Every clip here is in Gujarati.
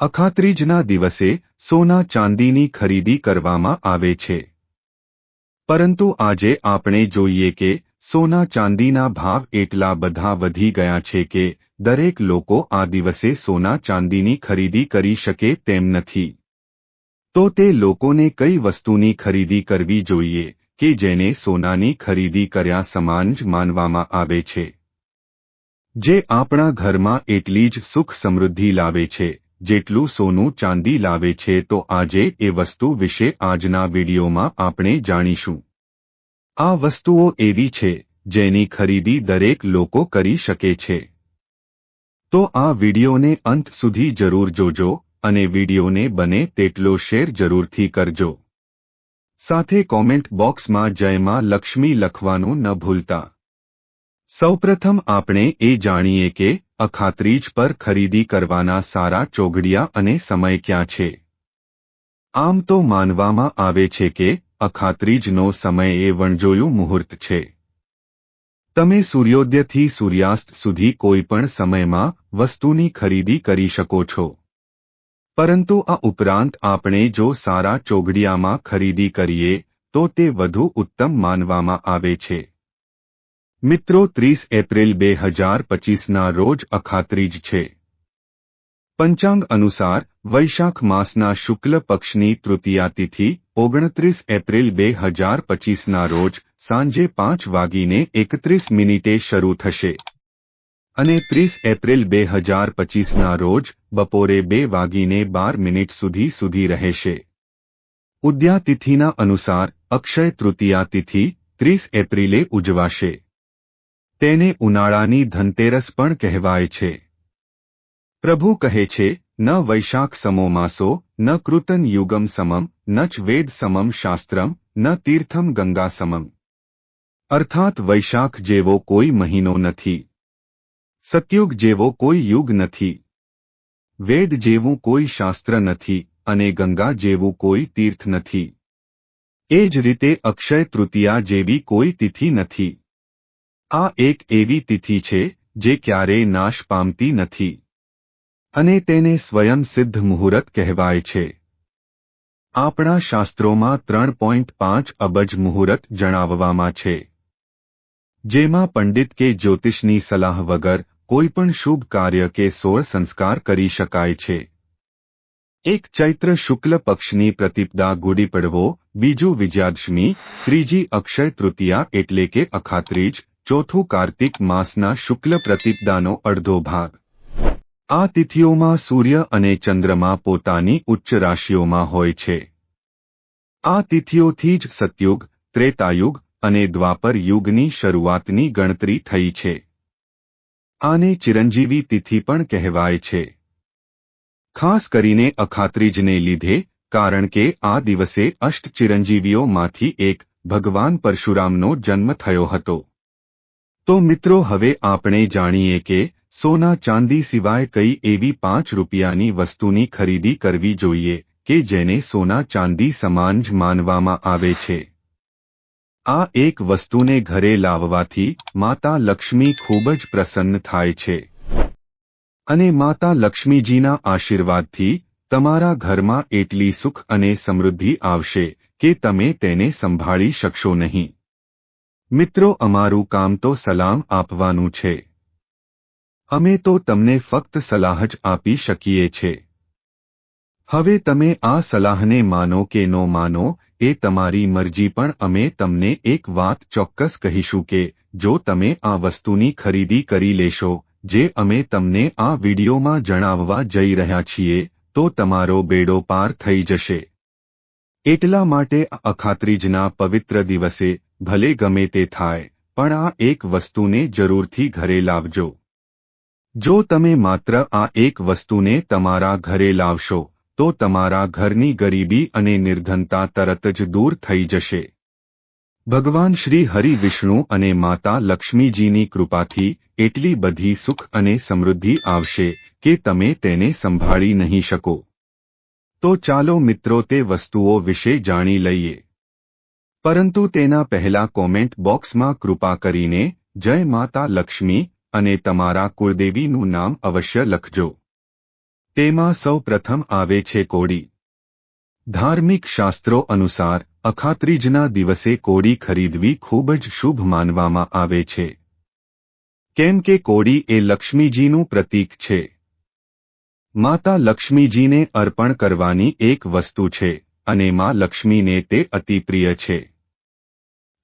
અખાત્રીજના દિવસે સોના ચાંદીની ખરીદી કરવામાં આવે છે. પરંતુ આજે આપણે જોઈએ કે સોના ચાંદીના ભાવ એટલા બધા વધી ગયા છે કે દરેક લોકો આ દિવસે સોના ચાંદીની ખરીદી કરી શકે તેમ નથી. તો તે લોકોને કઈ વસ્તુની ખરીદી કરવી જોઈએ કે જેને સોનાની ખરીદી કર્યા સમાન જ માનવામાં આવે છે? જે આપણા ઘરમાં એટલી જ સુખ સમૃદ્ધિ લાવે છે. જેટલું સોનું ચાંદી લાવે છે તો આજે એ વસ્તુ વિશે આજના વિડીયોમાં આપણે જાણીશું. આ વસ્તુઓ એવી છે જેની ખરીદી દરેક લોકો કરી શકે છે. તો આ વિડીયોને અંત સુધી જરૂર જોજો અને વિડીયોને બને તેટલો શેર જરૂરથી કરજો. સાથે કોમેન્ટ બોક્સમાં જયમાં લક્ષ્મી લખવાનું ન ભૂલતા. સૌપ્રથમ આપણે એ જાણીએ કે અખાત્રીજ પર ખરીદી કરવાના સારા ચોગડિયા અને સમય ક્યાં છે. આમ તો માનવામાં આવે છે કે અખાત્રીજનો સમય એ વણજોયું મુહૂર્ત છે. તમે સૂર્યોદયથી સૂર્યાસ્ત સુધી કોઈ પણ સમયમાં વસ્તુની ખરીદી કરી શકો છો. પરંતુ આ ઉપરાંત આપણે જો સારા ચોગડિયામાં ખરીદી કરીએ, તો તે વધુ ઉત્તમ માનવામાં આવે છે. મિત્રો, ત્રીસ એપ્રિલ બે હજાર પચીસના રોજ અખાત્રીજ છે. પંચાંગ અનુસાર, વૈશાખ માસના શુક્લ પક્ષની તૃતીયા તિથિ, ઓગણત્રીસ એપ્રિલ બે હજાર પચીસના રોજ સાંજે પાંચ વાગીને એકત્રીસ મિનિટે શરૂ થશે. અને ત્રીસ એપ્રિલ બે હજાર પચીસના રોજ બપોરે બે વાગીને બાર મિનિટ સુધી સુધી રહેશે. ઉદ્યા તિથિના અનુસાર અક્ષય તૃતીયા તિથિ, ત્રીસ એપ્રિલે ઉજવાશે. તેને ઉનાળાની ધનતેરસ પણ કહેવાય છે. પ્રભુ કહે છે, ન વૈશાખ સમો માસો, ન કૃતન યુગમ સમમ, ન ચ વેદ સમમ શાસ્ત્રમ, ન તીર્થમ ગંગા સમમ. અર્થાત વૈશાખ જેવો કોઈ મહિનો નથી. સતયુગ જેવો કોઈ યુગ નથી. વેદ જેવું કોઈ શાસ્ત્ર નથી અને ગંગા જેવું કોઈ તીર્થ નથી. એ જ રીતે અક્ષય તૃતીયા જેવી કોઈ તિથિ નથી. આ એક એવી તિથિ છે જે ક્યારેય નાશ પામતી નથી. અને તેને સ્વયં સિદ્ધ મુહૂર્ત કહેવાય છે. આપણા શાસ્ત્રોમાં ત્રણ પોઈન્ટ પાંચ અબજ મુહૂર્ત જણાવવામાં છે. જેમાં પંડિત કે જ્યોતિષની સલાહ વગર કોઈપણ શુભ કાર્ય કે સોળ સંસ્કાર કરી શકાય છે. એક ચૈત્ર શુક્લ પક્ષની પ્રતિપદા ગુડી પડવો, બીજું વિજયાદશમી, ત્રીજી અક્ષય તૃતીયા એટલે કે અખાત્રીજ ચોથું કાર્તિક માસના શુક્લ પ્રતિપદાનો અડધો ભાગ. આ તિથિઓમાં સૂર્ય અને ચંદ્રમા પોતાની ઉચ્ચ રાશિઓમાં હોય છે. આ તિથિઓથી જ સતયુગ, ત્રેતાયુગ અને દ્વાપર યુગની શરૂઆતની ગણતરી થઈ છે. આને ચિરંજીવી તિથિ પણ કહેવાય છે. ખાસ કરીને અખાત્રીજને લીધે, કારણ કે આ દિવસે અષ્ટ ચિરંજીવીઓમાંથી એક ભગવાન પરશુરામનો જન્મ થયો હતો. તો મિત્રો હવે આપણે જાણીએ કે સોના ચાંદી સિવાય કઈ એવી પાંચ રૂપિયાની વસ્તુની ખરીદી કરવી જોઈએ કે જેને સોના ચાંદી સમાન જ માનવામાં આવે છે? આ એક વસ્તુને ઘરે લાવવાથી માતા લક્ષ્મી ખૂબ જ પ્રસન્ન થાય છે. અને માતા લક્ષ્મીજીના આશીર્વાદથી તમારા ઘરમાં એટલી સુખ અને સમૃદ્ધિ આવશે કે તમે તેને સંભાળી શકશો નહીં. મિત્રો, અમારું કામ તો સલામ આપવાનું છે. અમે તો તમને ફક્ત સલાહ જ આપી શકીએ છે. હવે તમે આ સલાહને માનો કે નો માનો, એ તમારી મરજી પણ અમે તમને એક વાત ચોક્કસ કહીશું કે, જો તમે આ વસ્તુની ખરીદી કરી લેશો, જે અમે તમને આ વિડીયોમાં જણાવવા જઈ રહ્યા છીએ, તો તમારો બેડો પાર થઈ જશે. એટલા માટે અખાત્રીજના પવિત્ર દિવસે ભલે ગમે તે થાય, પણ આ એક વસ્તુને જરૂરથી ઘરે લાવજો. જો તમે માત્ર આ એક વસ્તુને તમારા ઘરે લાવશો, તો તમારા ઘરની ગરીબી અને નિર્ધનતા તરત જ દૂર થઈ જશે. ભગવાન શ્રી હરિ વિષ્ણુ અને માતા લક્ષ્મીજીની કૃપાથી એટલી બધી સુખ અને સમૃદ્ધિ આવશે કે તમે તેને સંભાળી નહીં શકો. તો ચાલો મિત્રો તે વસ્તુઓ વિશે જાણી લઈએ. પરંતુ તેના પહેલા કોમેન્ટ બોક્સમાં કૃપા કરીને, જય માતા લક્ષ્મી અને તમારા કુળદેવીનું નામ અવશ્ય લખજો. તેમાં સૌ પ્રથમ આવે છે કોડી ધાર્મિક શાસ્ત્રો અનુસાર, અખાત્રીજના દિવસે કોડી ખરીદવી ખૂબ જ શુભ માનવામાં આવે છે. કેમ કે કોડી એ લક્ષ્મીજીનું પ્રતીક છે. માતા લક્ષ્મીજીને અર્પણ કરવાની એક વસ્તુ છે. અને માં લક્ષ્મીને તે અતિ પ્રિય છે.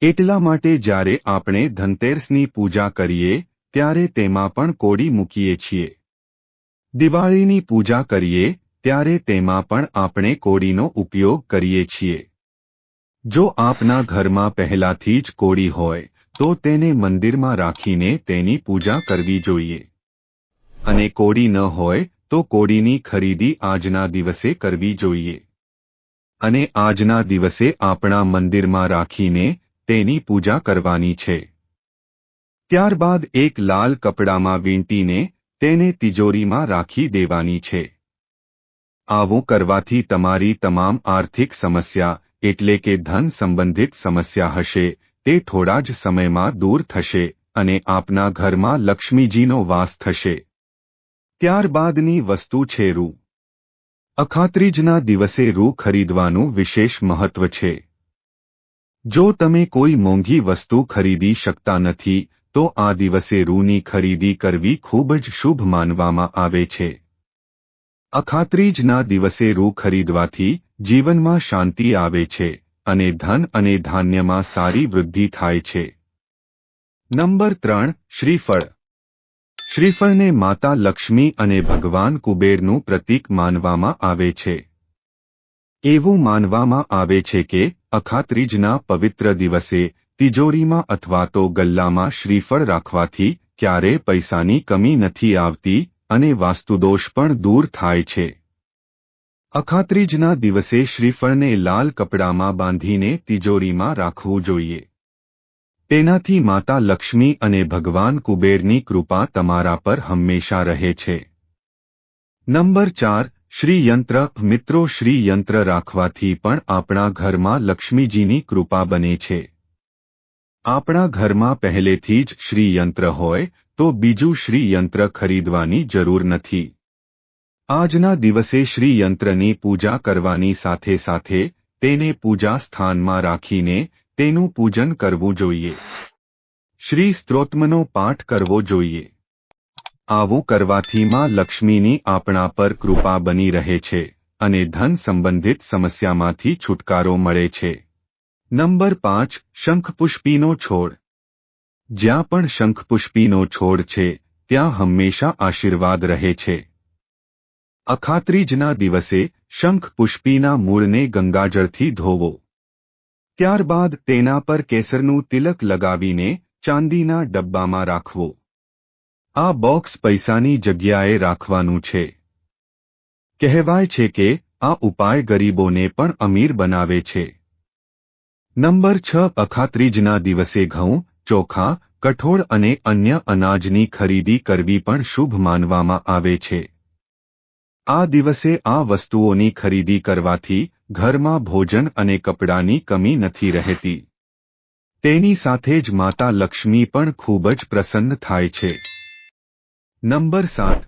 એટલા માટે જ્યારે આપણે ધનતેરસની પૂજા કરીએ, ત્યારે તેમાં પણ કોડી મૂકીએ છીએ. દિવાળીની પૂજા કરીએ, ત્યારે તેમાં પણ આપણે કોડીનો ઉપયોગ કરીએ છીએ. જો આપના ઘરમાં પહેલાથી જ કોડી હોય, તો તેને મંદિરમાં રાખીને તેની પૂજા કરવી જોઈએ. અને કોડી ન હોય, તો કોડીની ખરીદી આજના દિવસે કરવી જોઈએ. અને આજના દિવસે આપણા મંદિરમાં રાખીને તેની પૂજા કરવાની છે. ત્યારબાદ એક લાલ કપડામાં વીંટીને તેને તિજોરીમાં રાખી દેવાની છે. આવું કરવાથી તમારી તમામ આર્થિક સમસ્યા, એટલે કે ધન સંબંધિત સમસ્યા હશે, તે થોડા જ સમયમાં દૂર થશે અને આપના ઘરમાં લક્ષ્મીજીનો વાસ થશે. ત્યારબાદની વસ્તુ છે રૂ. અખાત્રીજના દિવસે રૂ ખરીદવાનું વિશેષ મહત્વ છે. જો તમે કોઈ મોંઘી વસ્તુ ખરીદી શકતા નથી, તો આ દિવસે રૂની ખરીદી કરવી ખૂબ જ શુભ માનવામાં આવે છે. અખાત્રીજના દિવસે રૂ ખરીદવાથી જીવનમાં શાંતિ આવે છે અને ધન અને ધાન્યમાં સારી વૃદ્ધિ થાય છે. નંબર ત્રણ, શ્રીફળ. શ્રીફળને માતા લક્ષ્મી અને ભગવાન કુબેરનું પ્રતીક માનવામાં આવે છે. એવું માનવામાં આવે છે કે, અખાત્રીજના પવિત્ર દિવસે, તિજોરીમાં અથવા તો ગલ્લામાં શ્રીફળ રાખવાથી ક્યારે પૈસાની કમી નથી આવતી અને વાસ્તુદોષ પણ દૂર થાય છે. અખાત્રીજના દિવસે શ્રીફળને લાલ કપડામાં બાંધીને તિજોરીમાં રાખવું જોઈએ. તેનાથી માતા લક્ષ્મી અને ભગવાન કુબેરની કૃપા તમારા પર હંમેશા રહે છે. નંબર ચાર, શ્રીયંત્ર. મિત્રો, શ્રીયંત્ર રાખવાથી પણ આપણા ઘરમાં લક્ષ્મીજીની કૃપા બને છે. આપણા ઘરમાં પહેલેથી જ શ્રીયંત્ર હોય, તો બીજું શ્રીયંત્ર ખરીદવાની જરૂર નથી. આજના દિવસે શ્રીયંત્રની પૂજા કરવાની સાથે સાથે તેને પૂજા સ્થાનમાં રાખીને તેનું પૂજન કરવું જોઈએ. શ્રી સ્ત્રોત્મનો પાઠ કરવો જોઈએ. આવું કરવાથી માં લક્ષ્મીની આપણા પર કૃપા બની રહે છે અને ધન સંબંધિત સમસ્યામાંથી છુટકારો મળે છે. નંબર પાંચ, શંખપુષ્પીનો છોડ. જ્યાં પણ શંખપુષ્પીનો છોડ છે, ત્યાં હંમેશા આશીર્વાદ રહે છે. અખાત્રીજના દિવસે શંખપુષ્પીના મૂળને ગંગાજળથી ધોવો. ત્યારબાદ તેના પર કેસરનું તિલક લગાવીને ચાંદીના ડબ્બામાં રાખવો. આ બોક્સ પૈસાની જગ્યાએ રાખવાનું છે. કહેવાય છે કે આ ઉપાય ગરીબોને પણ અમીર બનાવે છે. નંબર છ, અખાત્રીજના દિવસે ઘઉં, ચોખા, કઠોળ અને અન્ય અનાજની ખરીદી કરવી પણ શુભ માનવામાં આવે છે. આ દિવસે આ વસ્તુઓની ખરીદી કરવાથી ઘરમાં ભોજન અને કપડાની કમી નથી રહેતી. તેની સાથે જ માતા લક્ષ્મી પણ ખૂબ જ પ્રસન્ન થાય છે. નંબર સાત.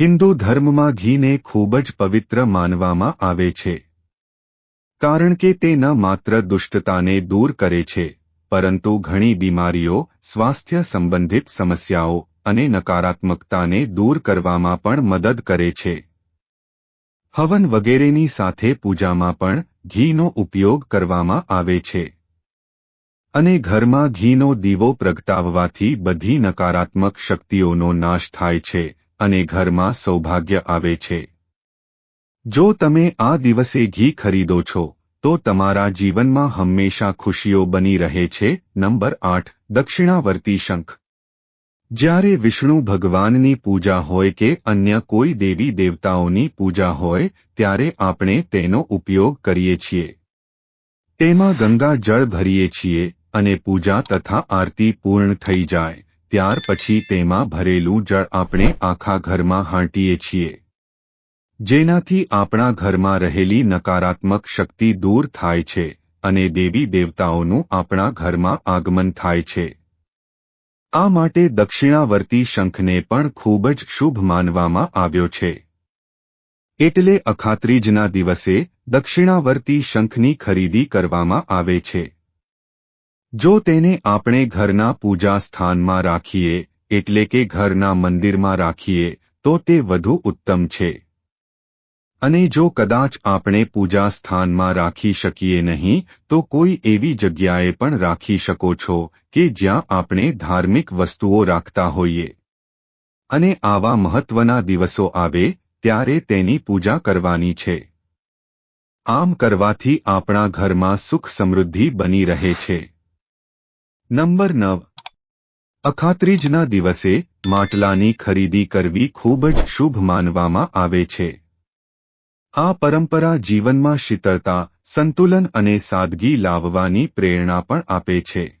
હિન્દુ ધર્મમાં ઘીને ખૂબ જ પવિત્ર માનવામાં આવે છે. કારણ કે તે ન માત્ર દુષ્ટતાને દૂર કરે છે, પરંતુ ઘણી બીમારીઓ, સ્વાસ્થ્ય સંબંધિત સમસ્યાઓ અને નકારાત્મકતાને દૂર કરવામાં પણ મદદ કરે છે. હવન વગેરેની સાથે પૂજામાં પણ ઘીનો ઉપયોગ કરવામાં આવે છે. અને ઘરમાં ઘીનો દીવો પ્રગટાવવાથી બધી નકારાત્મક શક્તિઓનો નાશ થાય છે અને ઘરમાં સૌભાગ્ય આવે છે. જો તમે આ દિવસે ઘી ખરીદો છો, તો તમારા જીવનમાં હંમેશા ખુશીઓ બની રહે છે. નંબર આઠ, દક્ષિણાવર્તી શંખ. જ્યારે વિષ્ણુ ભગવાનની પૂજા હોય કે અન્ય કોઈ દેવી દેવતાઓની પૂજા હોય, ત્યારે આપણે તેનો ઉપયોગ કરીએ છીએ. તેમાં ગંગા જળ ભરીએ છીએ અને પૂજા તથા આરતી પૂર્ણ થઈ જાય, ત્યાર પછી તેમાં ભરેલું જળ આપણે આખા ઘરમાં હાંટીએ છીએ. જેનાથી આપણા ઘરમાં રહેલી નકારાત્મક શક્તિ દૂર થાય છે અને દેવી દેવતાઓનું આપણા ઘરમાં આગમન થાય છે. આ માટે દક્ષિણાવર્તી શંખને પણ ખૂબ જ શુભ માનવામાં આવ્યો છે. એટલે અખાત્રીજના દિવસે દક્ષિણાવર્તી શંખની ખરીદી કરવામાં આવે છે. જો તેને આપણે ઘરના પૂજા સ્થાનમાં રાખીએ, એટલે કે ઘરના મંદિરમાં રાખીએ, તો તે વધુ ઉત્તમ છે. અને જો કદાચ આપણે પૂજા સ્થાનમાં રાખી શકીએ નહીં, તો કોઈ એવી જગ્યાએ પણ રાખી શકો છો કે જ્યાં આપણે ધાર્મિક વસ્તુઓ રાખતા હોઈએ. અને આવા મહત્વના દિવસો આવે ત્યારે તેની પૂજા કરવાની છે. આમ કરવાથી આપણા ઘરમાં સુખ સમૃદ્ધિ બની રહે છે. નંબર નવ. અખાત્રીજના દિવસે માટલાની ખરીદી કરવી ખૂબ જ શુભ માનવામાં આવે છે. આ પરંપરા જીવનમાં શીતળતા, સંતુલન અને સાદગી લાવવાની પ્રેરણા પણ આપે છે.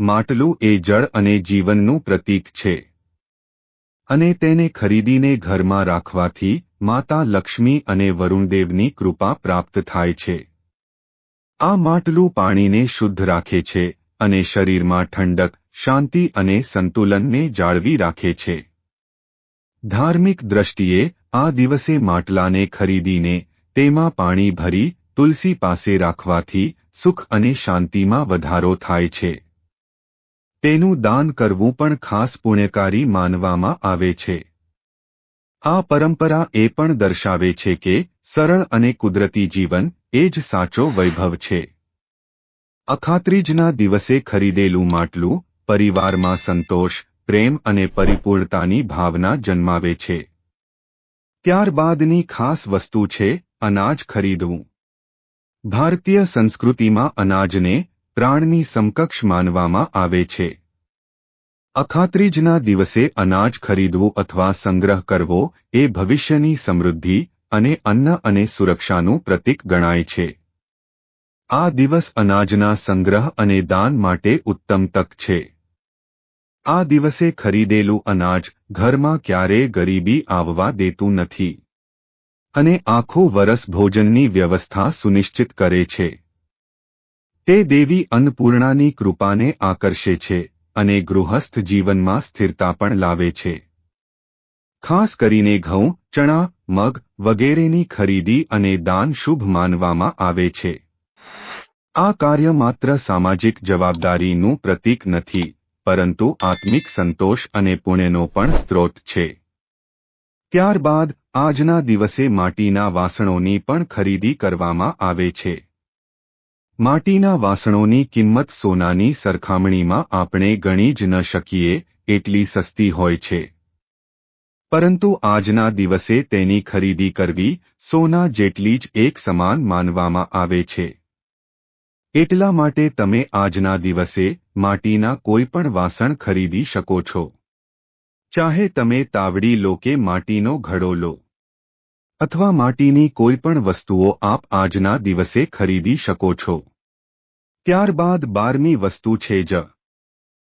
માટલું એ જળ અને જીવનનું પ્રતીક છે. અને તેને ખરીદીને ઘરમાં રાખવાથી માતા લક્ષ્મી અને વરુણદેવની કૃપા પ્રાપ્ત થાય છે. આ માટલું પાણીને શુદ્ધ રાખે છે અને શરીરમાં ઠંડક, શાંતિ અને સંતુલનને જાળવી રાખે છે. ધાર્મિક દ્રષ્ટિએ આ દિવસે માટલાને ખરીદીને તેમાં પાણી ભરી તુલસી પાસે રાખવાથી સુખ અને શાંતિમાં વધારો થાય છે. તેનું દાન કરવું પણ ખાસ પુણ્યકારી માનવામાં આવે છે. આ પરંપરા એ પણ દર્શાવે છે કે સરળ અને કુદરતી જીવન એ જ સાચો વૈભવ છે. અખાત્રીજના દિવસે ખરીદેલું માટલું પરિવારમાં સંતોષ, પ્રેમ અને પરિપૂર્ણતાની ભાવના જન્માવે છે. ત્યારબાદની ખાસ વસ્તુ છે અનાજ ખરીદવું. ભારતીય સંસ્કૃતિમાં અનાજને પ્રાણની સમકક્ષ માનવામાં આવે છે. અખાત્રીજના દિવસે અનાજ ખરીદવું અથવા સંગ્રહ કરવો એ ભવિષ્યની સમૃદ્ધિ અને અન્ન અને સુરક્ષાનું પ્રતીક ગણાય છે. આ દિવસ અનાજના સંગ્રહ અને દાન માટે ઉત્તમ તક છે. આ દિવસે ખરીદેલું અનાજ ઘરમાં ક્યારેય ગરીબી આવવા દેતું નથી. અને આખો વરસ ભોજનની વ્યવસ્થા સુનિશ્ચિત કરે છે. તે દેવી અન્નપૂર્ણાની કૃપાને આકર્ષે છે અને ગૃહસ્થ જીવનમાં સ્થિરતા પણ લાવે છે. ખાસ કરીને ઘઉં, ચણા, મગ વગેરેની ખરીદી અને દાન શુભ માનવામાં આવે છે. આ કાર્ય માત્ર સામાજિક જવાબદારીનું પ્રતીક નથી પરંતુ આત્મિક સંતોષ અને પુણ્યનો પણ સ્ત્રોત છે. ત્યારબાદ, આજના દિવસે માટીના વાસણોની પણ ખરીદી કરવામાં આવે છે. માટીના વાસણોની કિંમત સોનાની સરખામણીમાં આપણે ગણી જ ન શકીએ, એટલી સસ્તી હોય છે. પરંતુ આજના દિવસે તેની ખરીદી કરવી, સોના જેટલી જ એક સમાન માનવામાં આવે છે. એટલા માટે તમે આજના દિવસે માટીના કોઈ પણ વાસણ ખરીદી શકો છો. ચાહે તમે તાવડી લો કે માટીનો ઘડો લો. અથવા માટીની કોઈ પણ વસ્તુઓ આપ આજના દિવસે ખરીદી શકો છો. ત્યારબાદ બારમી વસ્તુ છે જ.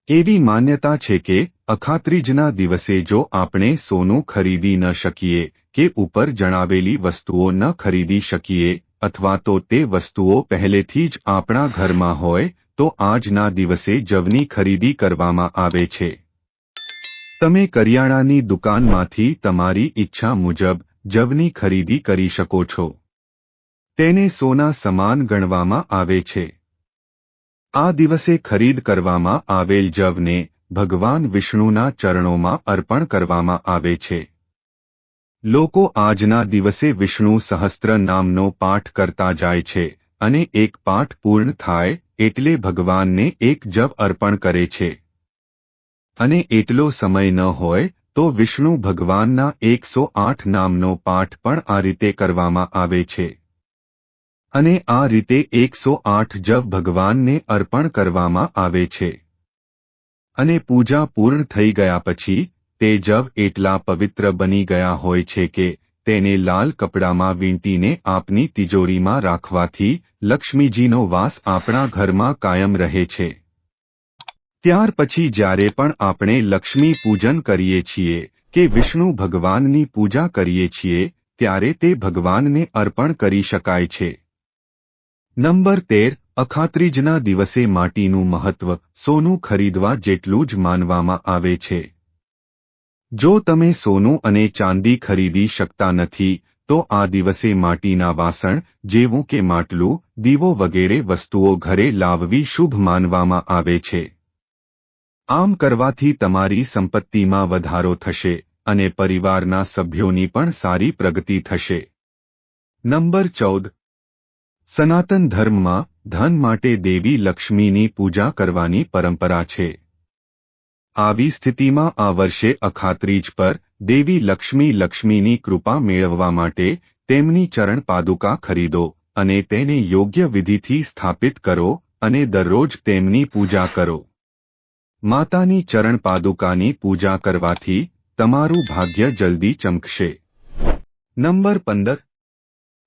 એવી માન્યતા છે કે, અખાત્રીજના દિવસે જો આપણે સોનું ખરીદી ન શકીએ કે ઉપર જણાવેલી વસ્તુઓ ન ખરીદી શકીએ અથવા તો તે વસ્તુઓ પહેલેથી જ આપણા ઘરમાં હોય, તો આજના દિવસે જવની ખરીદી કરવામાં આવે છે. તમે કરિયાણાની દુકાનમાંથી તમારી ઈચ્છા મુજબ જવની ખરીદી કરી શકો છો. તેને સોના સમાન ગણવામાં આવે છે. આ દિવસે ખરીદ કરવામાં આવેલ જવને ભગવાન વિષ્ણુના ચરણોમાં અર્પણ કરવામાં આવે છે. લોકો આજના દિવસે વિષ્ણુ સહસ્ત્ર નામનો પાઠ કરતા જાય છે અને એક પાઠ પૂર્ણ થાય એટલે ભગવાનને એક જપ અર્પણ કરે છે. અને એટલો સમય ન હોય તો વિષ્ણુ ભગવાનના એકસો આઠ નામનો પાઠ પણ આ રીતે કરવામાં આવે છે. અને આ રીતે એકસો આઠ જપ ભગવાનને અર્પણ કરવામાં આવે છે. અને પૂજા પૂર્ણ થઈ ગયા પછી તે જવ એટલા પવિત્ર બની ગયા હોય છે કે તેને લાલ કપડામાં વીંટીને આપની તિજોરીમાં રાખવાથી લક્ષ્મીજીનો વાસ આપણા ઘરમાં કાયમ રહે છે. ત્યાર પછી જ્યારે પણ આપણે લક્ષ્મી પૂજન કરીએ છીએ કે વિષ્ણુ ભગવાનની પૂજા કરીએ છીએ, ત્યારે તે ભગવાનને અર્પણ કરી શકાય છે. નંબર તેર, અખાત્રીજના દિવસે માટીનું મહત્વ સોનું ખરીદવા જેટલું જ માનવામાં આવે છે. જો તમે સોનું અને ચાંદી ખરીદી શકતા નથી, તો આ દિવસે માટીના વાસણ, જેવું કે માટલું, દીવો વગેરે વસ્તુઓ ઘરે લાવવી શુભ માનવામાં આવે છે. આમ કરવાથી તમારી સંપત્તિમાં વધારો થશે અને પરિવારના સભ્યોની પણ સારી પ્રગતિ થશે. નંબર ચૌદ. સનાતન ધર્મમાં ધન માટે દેવી લક્ષ્મીની પૂજા કરવાની પરંપરા છે. આવી સ્થિતિમાં આ વર્ષે અખાત્રીજ પર દેવી લક્ષ્મી લક્ષ્મીની કૃપા મેળવવા માટે તેમની ચરણ પાદુકા ખરીદો અને તેને યોગ્ય વિધિથી સ્થાપિત કરો અને દરરોજ તેમની પૂજા કરો. માતાની ચરણ પાદુકાની પૂજા કરવાથી તમારું ભાગ્ય જલ્દી ચમકશે. નંબર પંદર.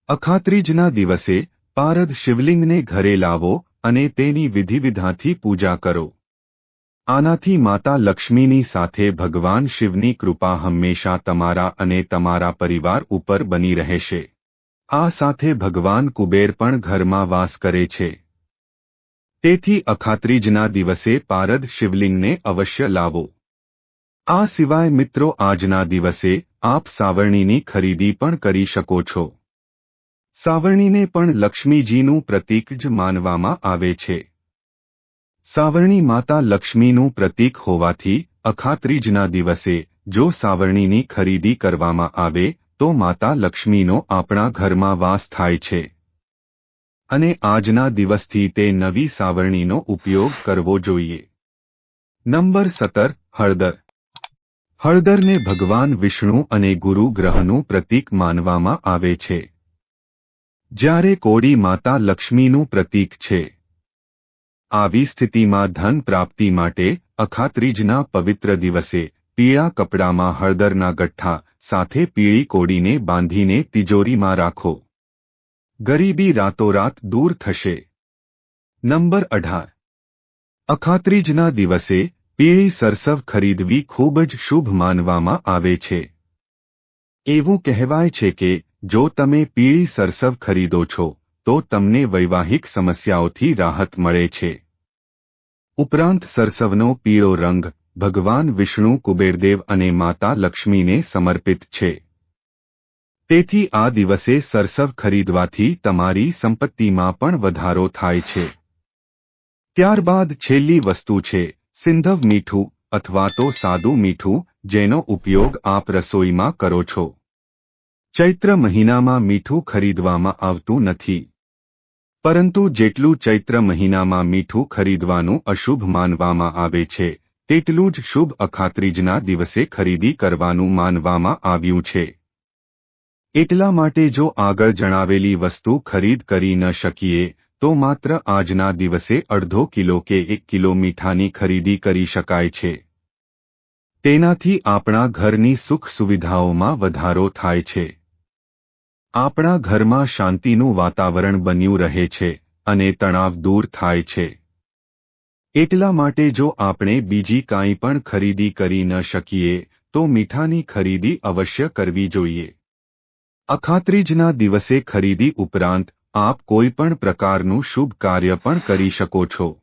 અખાત્રીજના દિવસે પારદ શિવલિંગને ઘરે લાવો અને તેની વિધિવિધાથી પૂજા કરો. આનાથી માતા લક્ષ્મીની સાથે ભગવાન શિવની કૃપા હંમેશા તમારા અને તમારા પરિવાર ઉપર બની રહેશે. આ સાથે ભગવાન કુબેર પણ ઘરમાં વાસ કરે છે. તેથી અખાત્રીજના દિવસે પારદ શિવલિંગને અવશ્ય લાવો. આ સિવાય મિત્રો આજના દિવસે આપ સાવરણીની ખરીદી પણ કરી શકો છો. સાવરણીને પણ લક્ષ્મીજીનું પ્રતીક જ માનવામાં આવે છે. સાવરણી માતા લક્ષ્મીનું પ્રતીક હોવાથી અખાત્રીજના દિવસે જો સાવરણીની ખરીદી કરવામાં આવે, તો માતા લક્ષ્મીનો આપણા ઘરમાં વાસ થાય છે. અને આજના દિવસથી તે નવી સાવરણીનો ઉપયોગ કરવો જોઈએ. નંબર સત્તર, હળદર. હળદરને ભગવાન વિષ્ણુ અને ગુરુ ગ્રહનું પ્રતીક માનવામાં આવે છે. જ્યારે કોડી માતા લક્ષ્મીનું પ્રતીક છે આવી સ્થિતિમાં ધન પ્રાપ્તિ માટે અખાત્રીજના પવિત્ર દિવસે પીળા કપડામાં હળદરના ગઠ્ઠા સાથે પીળી કોડીને બાંધીને તિજોરીમાં રાખો. ગરીબી રાતોરાત દૂર થશે. નંબર અઢાર. અખાત્રીજના દિવસે પીળી સરસવ ખરીદવી ખૂબ જ શુભ માનવામાં આવે છે. એવું કહેવાય છે કે જો તમે પીળી સરસવ ખરીદો છો તો તમને વૈવાહિક સમસ્યાઓથી રાહત મળે છે. ઉપરાંત સરસવનો પીળો રંગ, ભગવાન વિષ્ણુ કુબેરદેવ અને માતા લક્ષ્મીને સમર્પિત છે. તેથી આ દિવસે સરસવ ખરીદવાથી તમારી સંપત્તિમાં પણ વધારો થાય છે. ત્યારબાદ છેલ્લી વસ્તુ છે, સિંધવ મીઠું, અથવા તો સાદું મીઠું, જેનો ઉપયોગ આપ રસોઈમાં કરો છો. ચૈત્ર મહિનામાં મીઠું ખરીદવામાં આવતું નથી. પરંતુ જેટલું ચૈત્ર મહિનામાં મીઠું ખરીદવાનું અશુભ માનવામાં આવે છે, તેટલું જ શુભ અખાત્રીજના દિવસે ખરીદી કરવાનું માનવામાં આવ્યું છે. એટલા માટે જો આગળ જણાવેલી વસ્તુ ખરીદ કરી ન શકીએ, તો માત્ર આજના દિવસે અડધો કિલો કે એક કિલો મીઠાની ખરીદી કરી શકાય છે. તેનાથી આપણા ઘરની સુખ સુવિધાઓમાં વધારો થાય છે. આપણા ઘરમાં શાંતિનું વાતાવરણ બન્યું રહે છે અને તણાવ દૂર થાય છે. એટલા માટે જો આપણે બીજી કાંઈ પણ ખરીદી કરી ન શકીએ, તો મીઠાની ખરીદી અવશ્ય કરવી જોઈએ. અખાત્રીજના દિવસે ખરીદી ઉપરાંત, આપ કોઈ પણ પ્રકારનું શુભ કાર્ય પણ કરી શકો છો.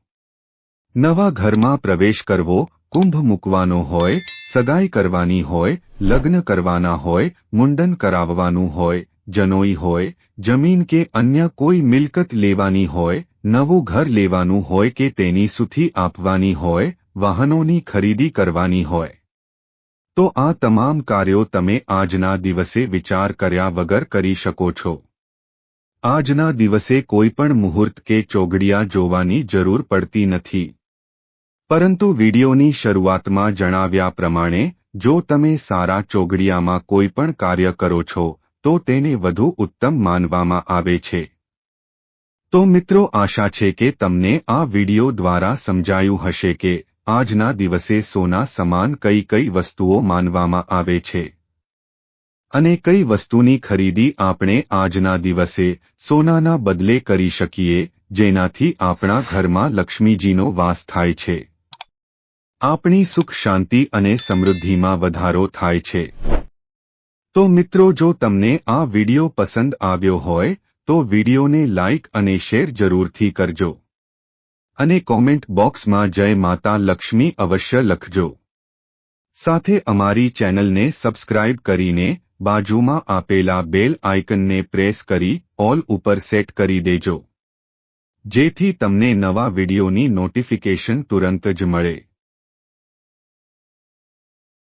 નવા ઘરમાં પ્રવેશ કરવો, કુંભ મૂકવાનો હોય, સગાઈ કરવાની હોય, લગ્ન કરવાના હોય, મુંડન કરાવવાનું હોય જનોઈ હોય, જમીન કે અન્ય કોઈ મિલકત લેવાની હોય, નવું ઘર લેવાનું હોય કે તેની સુથી આપવાની હોય, વાહનોની ખરીદી કરવાની હોય. તો આ તમામ કાર્યો તમે આજના દિવસે વિચાર કર્યા વગર કરી શકો છો. આજના દિવસે કોઈ પણ મુહૂર્ત કે ચોગડિયા જોવાની જરૂર પડતી નથી. પરંતુ વિડીયોની શરૂઆતમાં જણાવ્યા પ્રમાણે, જો તમે સારા ચોગડિયામાં કોઈ પણ કાર્ય કરો છો તો તેને વધુ ઉત્તમ માનવામાં આવે છે. તો મિત્રો આશા છે કે તમને આ વિડિયો દ્વારા સમજાયું હશે કે આજના દિવસે સોના સમાન કઈ કઈ વસ્તુઓ માનવામાં આવે છે. અને કઈ વસ્તુની ખરીદી આપણે આજના દિવસે સોનાના બદલે કરી શકીએ, જેનાથી આપણા ઘરમાં લક્ષ્મીજીનો વાસ થાય છે. આપણી સુખ શાંતિ અને સમૃદ્ધિમાં વધારો થાય છે. તો મિત્રો, જો તમને આ વિડિયો પસંદ આવ્યો હોય, તો વિડિયોને લાઇક અને શેર જરૂરથી કરજો. અને કોમેન્ટ બોક્સમાં જય માતા લક્ષ્મી અવશ્ય લખજો. સાથે અમારી ચેનલને સબસ્ક્રાઇબ કરીને બાજુમાં આપેલા બેલ આઇકનને પ્રેસ કરી ઓલ ઉપર સેટ કરી દેજો. જેથી તમને નવા વિડિયોની નોટિફિકેશન તુરંત જ મળે.